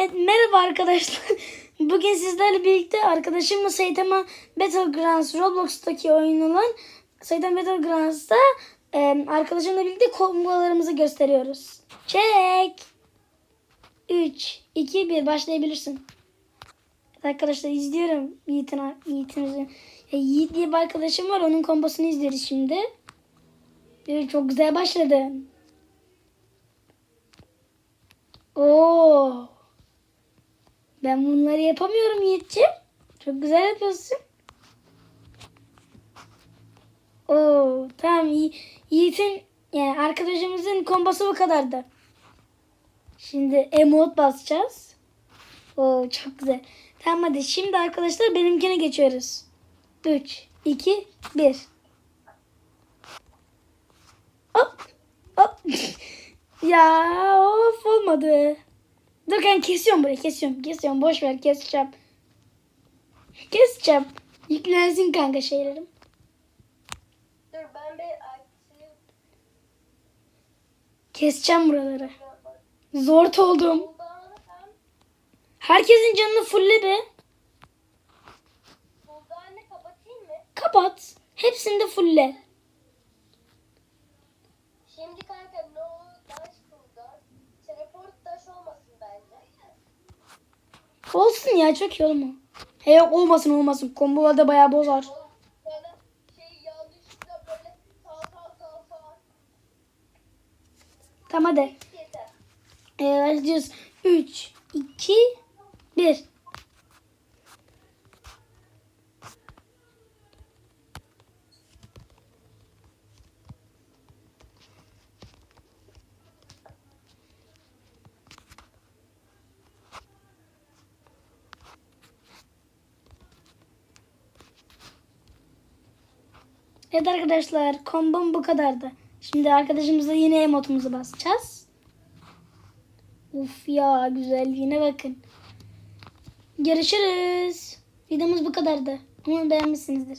Evet, merhaba arkadaşlar. Bugün sizlerle birlikte arkadaşımla Saitama Battlegrounds Roblox'taki oyun olan Saitama Battlegrounds'ta e, arkadaşımla birlikte kombolarımızı gösteriyoruz. Çek. 3, 2, 1 başlayabilirsin. Arkadaşlar izliyorum Yiğit'in ya Yiğit diye bir arkadaşım var onun kombosunu izliyoruz şimdi. Evet, çok güzel başladı. Oo. Ben bunları yapamıyorum Yiğit'ciğim. Çok güzel yapıyorsun. Oo, tamam Yi- Yiğit'in yani arkadaşımızın kombosu bu kadardı. Şimdi emote basacağız. Oo, çok güzel. Tamam hadi şimdi arkadaşlar benimkine geçiyoruz. 3, 2, 1. Hop. Hop. ya of olmadı. Dur ben kesiyorum burayı kesiyorum. Kesiyorum boş ver keseceğim. Keseceğim. Yüklensin kanka şeylerim. Dur ben bir Keseceğim buraları. Zor oldum. Herkesin canını fulle be. Kapat. Hepsini de fulle. Olsun ya çok iyi olma. He yok olmasın olmasın. Kombolarda bayağı bozar. Tamam hadi. Ee, başlıyoruz. 3, 2, 1. Evet arkadaşlar kombom bu kadardı. Şimdi arkadaşımızla yine emotumuzu basacağız. Uf ya güzelliğine bakın. Görüşürüz. Videomuz bu kadardı. Umarım beğenmişsinizdir.